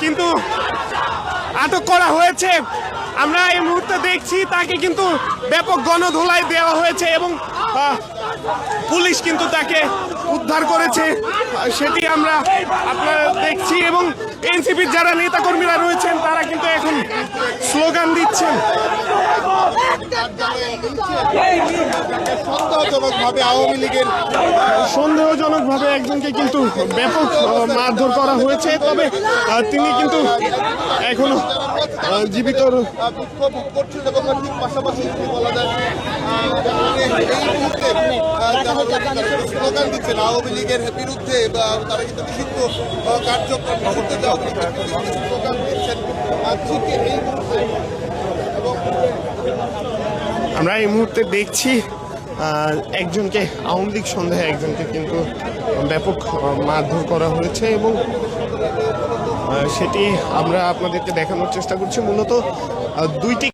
কিন্তু আটক করা হয়েছে। আমরা এই মুহূর্তে দেখছি তাকে কিন্তু ব্যাপক গণধোলাই দেওয়া হয়েছে এবং পুলিশ কিন্তু তাকে উদ্ধার করেছে। সেটি আমরা আপনারা দেখছি এবং এনসিপির যারা নেতাকর্মীরা রয়েছেন, তারা কিন্তু এখন স্লোগান দিচ্ছেন। সন্দেহজনকভাবে আওয়ামী লীগের সন্দেহজনকভাবে একজনকে কিন্তু ব্যাপক মারধর করা হয়েছে। তবে তিনি কিন্তু এখনও জীবিত আওয়ামী লীগের বিরুদ্ধে তারা কিন্তু আমরা এই মুহূর্তে দেখছি একজনকে, আওয়ামী লীগ সন্দেহে একজনকে কিন্তু ব্যাপক মারধর করা হয়েছে এবং সেটি আমরা আপনাদেরকে দেখানোর চেষ্টা করছি। মূলত দুইটি